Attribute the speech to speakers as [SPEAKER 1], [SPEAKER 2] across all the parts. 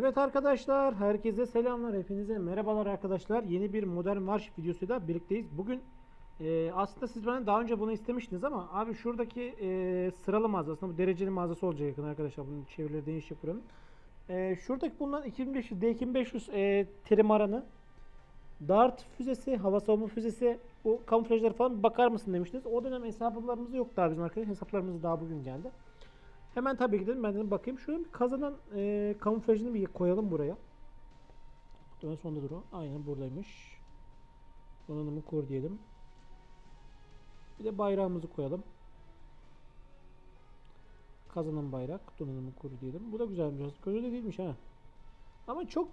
[SPEAKER 1] Evet arkadaşlar, herkese selamlar, hepinize merhabalar arkadaşlar. Yeni bir Modern Marş videosuyla birlikteyiz. Bugün e, aslında siz bana daha önce bunu istemiştiniz ama abi şuradaki e, sıralı mağaza, bu dereceli mağazası olacak yakın arkadaşlar. Bunun çevreleri değişecek buranın. E, şuradaki bulunan 2500, D2500 e, trimaranı, Dart füzesi, hava savunma füzesi, bu kamuflajlara falan bakar mısın demiştiniz. O dönem hesaplarımız yok daha bizim arkadaşlar. Hesaplarımız daha bugün geldi. Hemen tabii ki dedim ben dedim bakayım. Şöyle bir kazanan e, kamuflajını bir koyalım buraya. Ön sonda dur o. Aynen buradaymış. Donanımı kur diyelim. Bir de bayrağımızı koyalım. Kazanan bayrak. Donanımı kur diyelim. Bu da güzelmiş. Kötü de değilmiş ha. Ama çok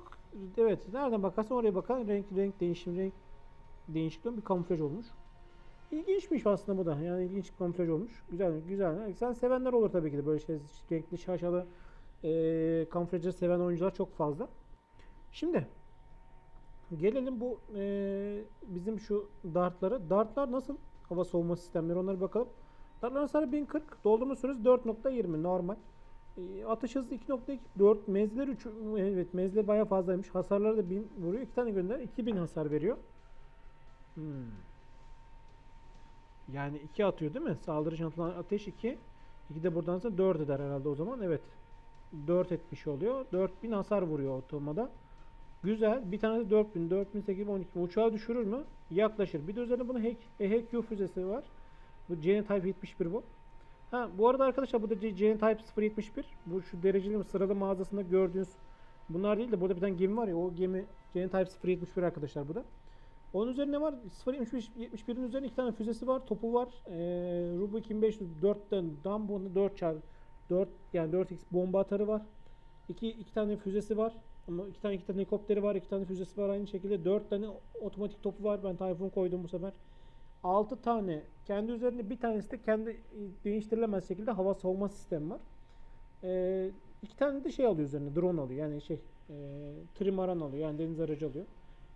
[SPEAKER 1] evet nereden bakarsan oraya bakan renk renk değişim renk değişikliği bir kamuflaj olmuş. İlginçmiş aslında bu da. Yani ilginç kamuflaj olmuş. Güzel, güzel. Sen sevenler olur tabii ki de böyle şey renkli şaşalı e, kamuflajı seven oyuncular çok fazla. Şimdi gelelim bu e, bizim şu dartlara. Dartlar nasıl? Hava soğuma sistemleri onlara bakalım. Dartların hasarı 1040. Doldurma süresi 4.20 normal. E, atış hızı 2.2 4 menzilleri 3 evet menzilleri bayağı fazlaymış. Hasarları da 1000 vuruyor. 2 tane gönder 2000 hasar veriyor. Hmm. Yani 2 atıyor değil mi? Saldırı şantılan ateş 2. 2 de buradan sonra 4 eder herhalde o zaman. Evet. 4 etmiş oluyor. 4000 hasar vuruyor otomada. Güzel. Bir tane de 4000, 4000, 8000, 12000. Uçağı düşürür mü? Yaklaşır. Bir de üzerine bunun hack, e, hack Q füzesi var. Bu CN Type 71 bu. Ha bu arada arkadaşlar bu da C- CN Type 071. Bu şu dereceli sıralı mağazasında gördüğünüz bunlar değil de burada bir tane gemi var ya o gemi CN Type 071 arkadaşlar bu da. Onun üzerine var 0.71'in üzerine iki tane füzesi var, topu var. Ee, Rubu 2500 4'ten Dambo'nun 4 çar 4 yani 4x bomba atarı var. İki, iki tane füzesi var. Ama iki tane iki tane helikopteri var, iki tane füzesi var aynı şekilde. 4 tane otomatik topu var. Ben Tayfun koydum bu sefer. 6 tane kendi üzerinde bir tanesi de kendi e, değiştirilemez şekilde hava savunma sistemi var. Ee, iki tane de şey alıyor üzerine drone alıyor. Yani şey e, trimaran alıyor. Yani deniz aracı alıyor.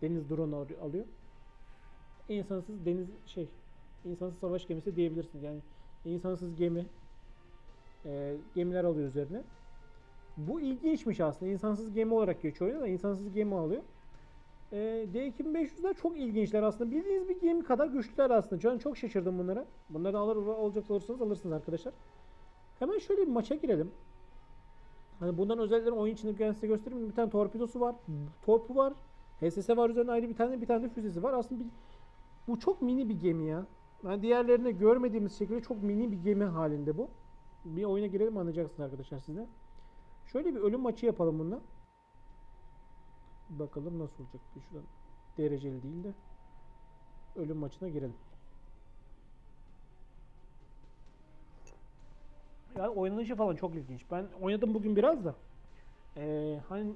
[SPEAKER 1] Deniz drone al- alıyor insansız deniz şey insansız savaş gemisi diyebilirsiniz. Yani insansız gemi e, gemiler alıyor üzerine. Bu ilginçmiş aslında. İnsansız gemi olarak geçiyor oyunda da insansız gemi alıyor. E, D2500'ler çok ilginçler aslında. Bildiğiniz bir gemi kadar güçlüler aslında. Can çok şaşırdım bunlara. Bunları alır olacak olursanız alırsınız arkadaşlar. Hemen şöyle bir maça girelim. Hani bundan özelliklerini oyun içinde size göstereyim. Bir tane torpidosu var. Torpu var. HSS var üzerine ayrı bir tane bir tane de füzesi var. Aslında bir bu çok mini bir gemi ya. Yani diğerlerinde görmediğimiz şekilde çok mini bir gemi halinde bu. Bir oyuna girelim anlayacaksınız arkadaşlar size. Şöyle bir ölüm maçı yapalım bununla. Bakalım nasıl olacak. Şuradan dereceli değil de ölüm maçına girelim. Yani oynanışı falan çok ilginç. Ben oynadım bugün biraz da. Ee, hani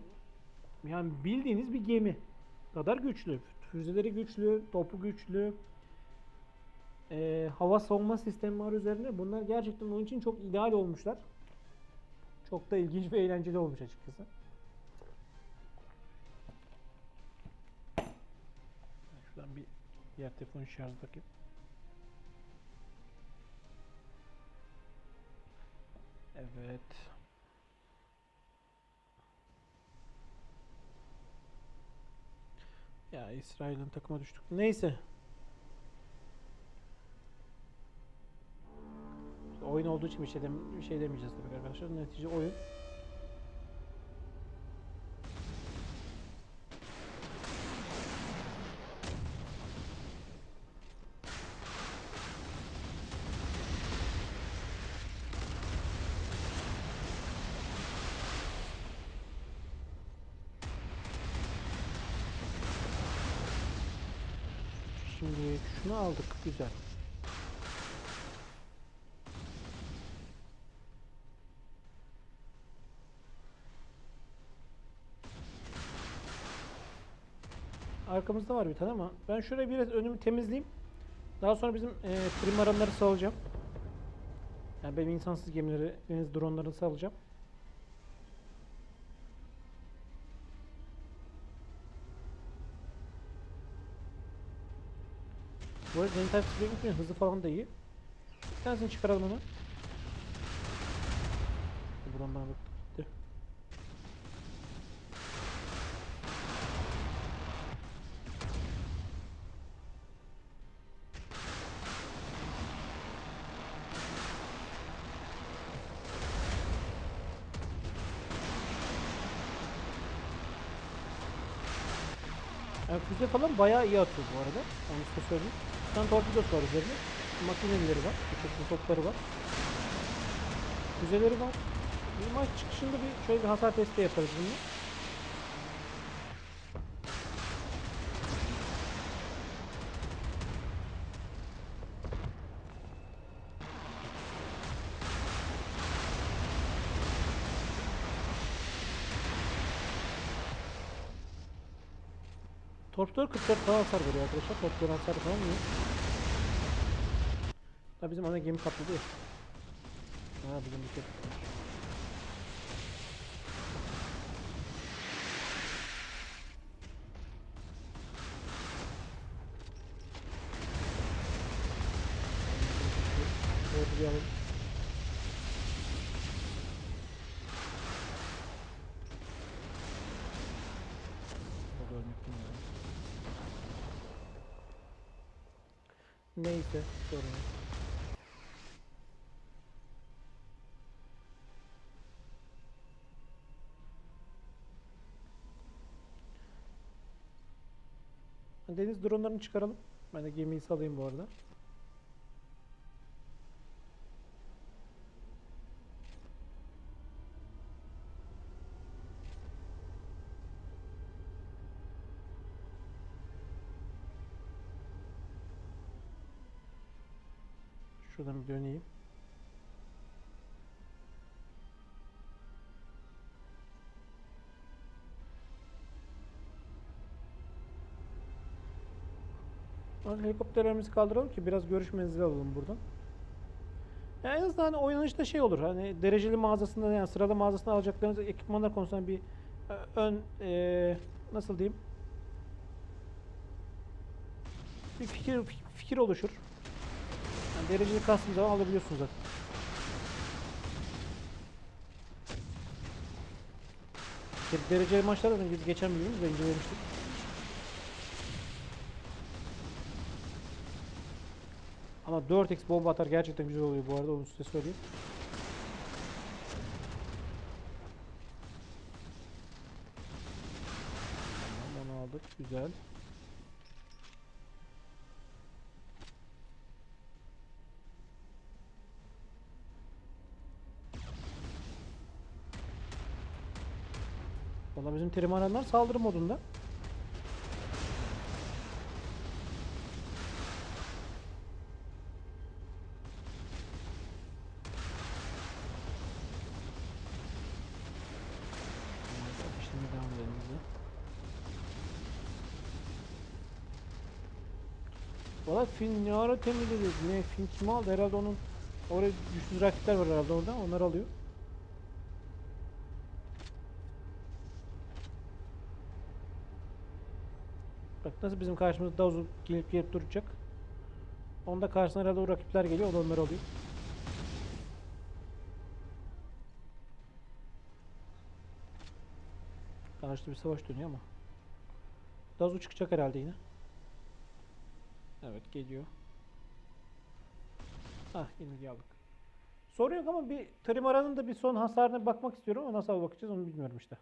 [SPEAKER 1] yani bildiğiniz bir gemi kadar güçlü. Füzeleri güçlü, topu güçlü. Ee, hava savunma sistemi var üzerine. Bunlar gerçekten onun için çok ideal olmuşlar. Çok da ilginç ve eğlenceli olmuş açıkçası. Şuradan bir diğer telefonu şarj takayım. Evet. Ya İsrail'in takıma düştük. Neyse. İşte oyun olduğu için bir şey, dem- bir şey demeyeceğiz tabii arkadaşlar. Netice oyun. Şimdi şunu aldık. Güzel. Arkamızda var bir tane ama ben şuraya biraz önümü temizleyeyim. Daha sonra bizim e, trimaranları salacağım. Yani benim insansız gemileri, deniz dronlarını salacağım. Bu arada Zenit Type gitmiyor. Hızı falan da iyi. Bir tanesini çıkaralım hemen. Buradan bana bak. Gitti. Yani füze falan bayağı iyi atıyor bu arada. Onu size söyleyeyim. Tane torpidosu var üzerinde. Makineleri var. Uçaklı topları var. Füzeleri var. Bir maç çıkışında bir şöyle bir hasar testi yaparız bununla. Torpidor 44 falan hasar veriyor arkadaşlar. Torpidor hasar iyi. Da bizim ana gemi katladı ya. Ha bizim bir şey. Orduyu alalım.
[SPEAKER 2] Orada ölmektim ya.
[SPEAKER 1] Neyse sorun yok. Deniz dronlarını çıkaralım. Ben de gemiyi salayım bu arada. Şuradan bir döneyim. Helikopterlerimizi kaldıralım ki biraz görüş menzili alalım buradan. Ya en azından hani oynanışta şey olur. Hani dereceli mağazasında yani sıralı mağazasında alacaklarınız ekipmanlar konusunda bir e, ön e, nasıl diyeyim? Bir fikir fikir oluşur. Yani dereceli kastım zaman alabiliyorsunuz zaten. İşte dereceli maçlarda da biz geçen bölümümüz de incelemiştik. Ama 4x bomba atar gerçekten güzel oluyor bu arada onu size söyleyeyim. Tamam aldık güzel. Valla bizim trimaranlar saldırı modunda. Valla ara temizledi? Ne film kim aldı? Herhalde onun oraya güçsüz rakipler var herhalde orada. Onlar alıyor. Nasıl bizim karşımızda Dazu gelip gelip duracak. Onda karşısına herhalde o rakipler geliyor. O da onları alıyor. Karşıda bir savaş dönüyor ama. Dazu çıkacak herhalde yine. Evet geliyor. Ah yine aldık. Sorun yok ama bir Trimara'nın da bir son hasarına bakmak istiyorum ama nasıl bakacağız onu bilmiyorum işte.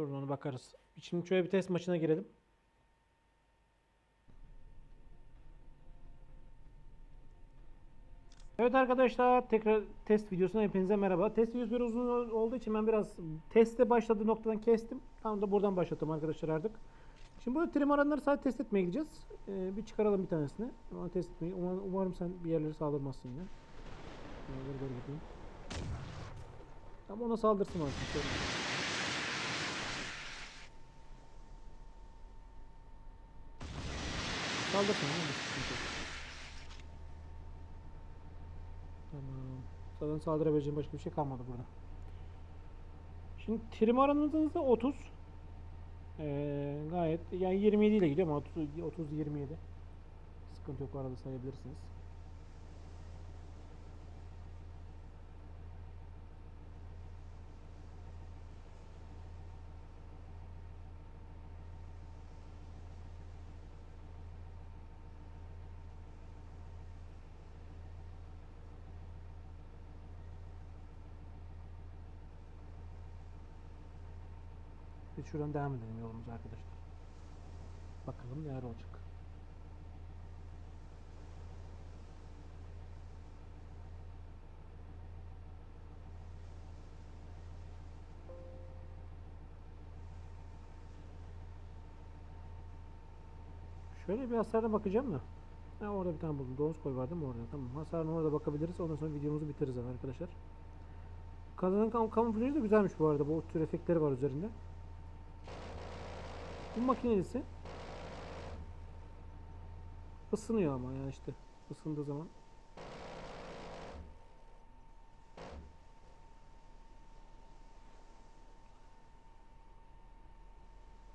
[SPEAKER 1] Durun onu bakarız. Şimdi şöyle bir test maçına girelim. Evet arkadaşlar tekrar test videosuna hepinize merhaba. Test videosu biraz uzun ol- olduğu için ben biraz teste başladığı noktadan kestim. Tam da buradan başlattım arkadaşlar artık. Şimdi burada trim aranları sadece test etmeye gideceğiz. Ee, bir çıkaralım bir tanesini. Ama test etmeyi. Umarım, sen bir yerleri saldırmazsın doğru gideyim. Ama ona saldırsın artık. Yok. Tamam. Zaten saldırabileceğim başka bir şey kalmadı burada. Şimdi trim aranızda 30. Ee, gayet yani 27 ile gidiyor ama 30 30 27. Sıkıntı yok arada sayabilirsiniz. Biz şuradan devam edelim yolumuza arkadaşlar. Bakalım neler olacak. Şöyle bir hasarına bakacağım da. Ha, orada bir tane buldum. Donuz koy vardı mı orada? Tamam. Hasarına orada bakabiliriz. Ondan sonra videomuzu bitiririz arkadaşlar. Kazanın kam kamuflajı da güzelmiş bu arada. Bu tür efektleri var üzerinde. Bu makinelisi ısınıyor ama yani işte ısındığı zaman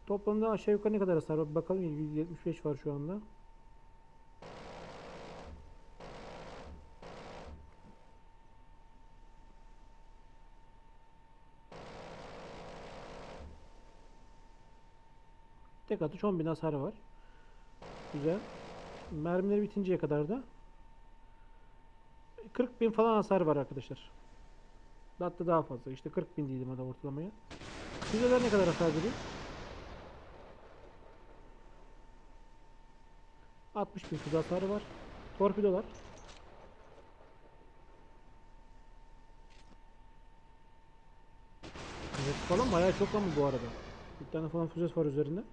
[SPEAKER 1] Toplamda aşağı yukarı ne kadar hasar var? Bakalım 175 var şu anda. Tek atış 10.000 hasarı var. Güzel. Mermileri bitinceye kadar da 40.000 falan hasar var arkadaşlar. Hatta daha fazla. İşte 40.000 diyelim hadi ortalamaya. Füzeler ne kadar hasar veriyor? 60 bin füze hasarı var. Torpidolar. Evet falan bayağı çok ama bu arada. Bir tane falan füzesi var üzerinde.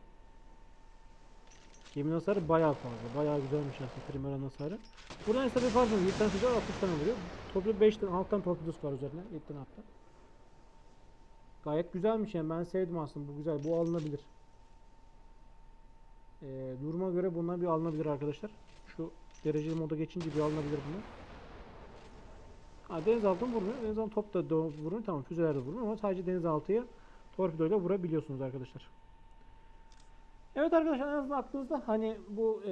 [SPEAKER 1] Geminin hasarı bayağı fazla. Bayağı güzelmiş aslında Trimeran hasarı. Buradan ise bir var. 7 tane var 60 tane vuruyor. Torpido 5 tane 6 tane var üzerinde. 7 tane hatta. Gayet güzelmiş yani ben sevdim aslında bu güzel bu alınabilir. Ee, duruma göre bunlar bir alınabilir arkadaşlar. Şu dereceli moda geçince bir alınabilir bunlar. Ha, denizaltı vurmuyor. Denizaltı top da vurmuyor. Tamam füzeler de vurmuyor ama sadece denizaltıya torpidoyla vurabiliyorsunuz arkadaşlar. Evet arkadaşlar en azından aklınızda hani bu e,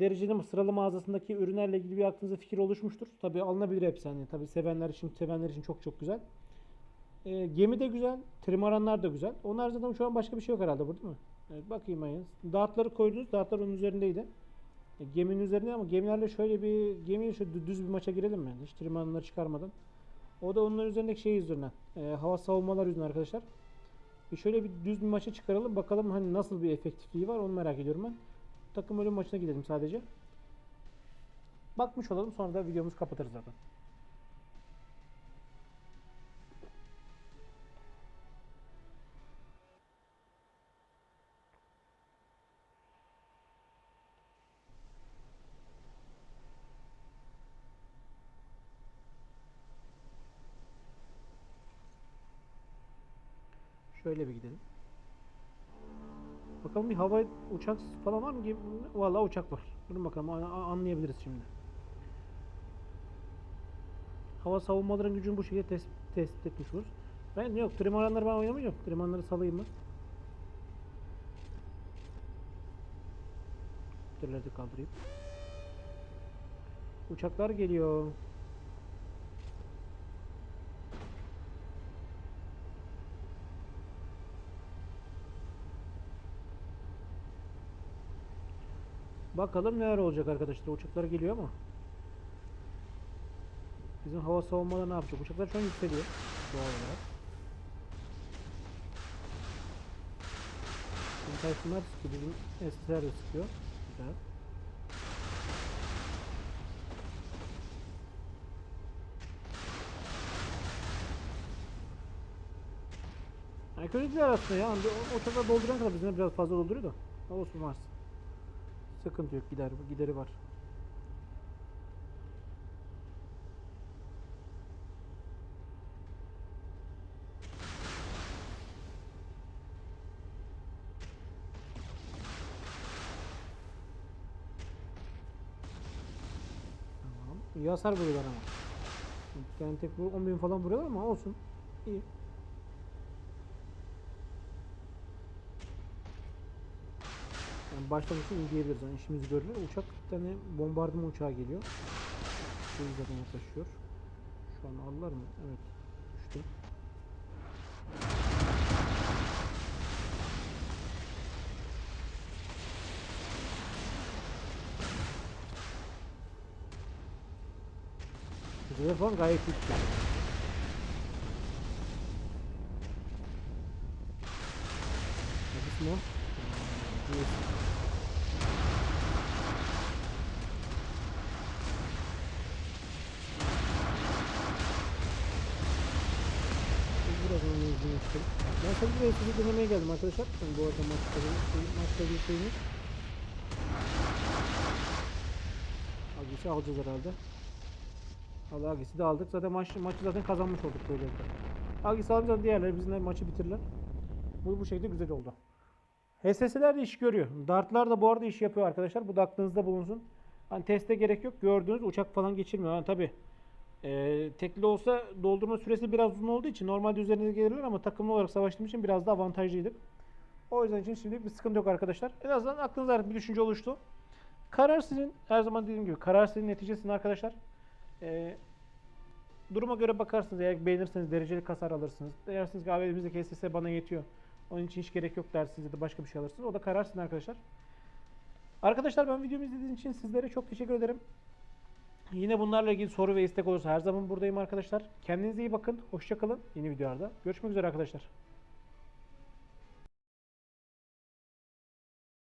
[SPEAKER 1] dereceli sıralı mağazasındaki ürünlerle ilgili bir aklınızda fikir oluşmuştur. Tabi alınabilir hepsi hani tabi sevenler için sevenler için çok çok güzel. E, gemi de güzel, trimaranlar da güzel. Onlar zaten şu an başka bir şey yok herhalde burada değil mi? Evet, bakayım ayın. Dartları koydunuz. Dartlar onun üzerindeydi. E, geminin üzerinde ama gemilerle şöyle bir gemiyle şöyle dü- düz bir maça girelim mi? Hiç trimanları çıkarmadan. O da onların üzerindeki şey yüzünden. E, hava savunmalar yüzünden arkadaşlar. Bir şöyle bir düz bir maça çıkaralım. Bakalım hani nasıl bir efektifliği var onu merak ediyorum ben. Takım ölüm maçına gidelim sadece. Bakmış olalım sonra da videomuzu kapatırız zaten. Şöyle bir gidelim. Bakalım bir hava uçak falan var mı? Vallahi uçak var. Durun bakalım anlayabiliriz şimdi. Hava savunmaların gücünü bu şekilde test, tespit etmiş oluruz. Ben yok trimaranları ben oynamayacağım. Trimaranları salayım mı? Tırları da kaldırayım. Uçaklar geliyor. Bakalım neler olacak arkadaşlar. Uçaklar geliyor ama. Bizim hava savunmaları ne yapacak? Uçaklar şu an yükseliyor. Doğal olarak. Bizim Tayfunlar sıkıyor. Bizim SSR de sıkıyor. Güzel. Yani kötü değil aslında ya. O- Uçaklar dolduran kadar bizimle biraz fazla dolduruyor da. Olsun varsın. Sıkıntı yok gider gideri var. Tamam. İyi hasar vuruyorlar ama. Yani tek vur 10 bin falan vuruyorlar ama olsun. İyi. Yani başlamışı izleyebiliriz. Yani işimizi görürler. Uçak bir tane bombardıman uçağı geliyor. Bu zaten yaklaşıyor. Şu an aldılar mı? Evet. Düştü. Güzel falan gayet iyi. mu? Değil. Biz biraz onu izleyelim istedim. Ben tabii buraya geldim arkadaşlar. Yani bu arada maçta bir şey, maçta bir şeyimiz. Agisi alacağız herhalde. Allah Agisi de aldık. Zaten maç, maçı zaten kazanmış olduk böylelikle. Agisi alınca diğerleri bizimle maçı bitirirler. Bu bu şekilde güzel oldu. HSS'ler de iş görüyor. Dartlar da bu arada iş yapıyor arkadaşlar. Bu da aklınızda bulunsun. Hani teste gerek yok. Gördüğünüz uçak falan geçirmiyor. Yani tabi tekli olsa doldurma süresi biraz uzun olduğu için normalde üzerinize gelirler ama takımlı olarak savaştığım için biraz daha avantajlıydık. O yüzden için şimdi bir sıkıntı yok arkadaşlar. En azından aklınızda artık bir düşünce oluştu. Karar sizin. Her zaman dediğim gibi karar sizin neticesinin arkadaşlar. Ee, duruma göre bakarsınız. Eğer beğenirseniz dereceli kasar alırsınız. Dersiniz ki abi elimizdeki bana yetiyor. Onun için hiç gerek yok dersiniz ya da başka bir şey alırsınız. O da karar sizin arkadaşlar. Arkadaşlar ben videomu izlediğiniz için sizlere çok teşekkür ederim. Yine bunlarla ilgili soru ve istek olursa her zaman buradayım arkadaşlar. Kendinize iyi bakın. Hoşçakalın. Yeni videolarda. Görüşmek üzere arkadaşlar.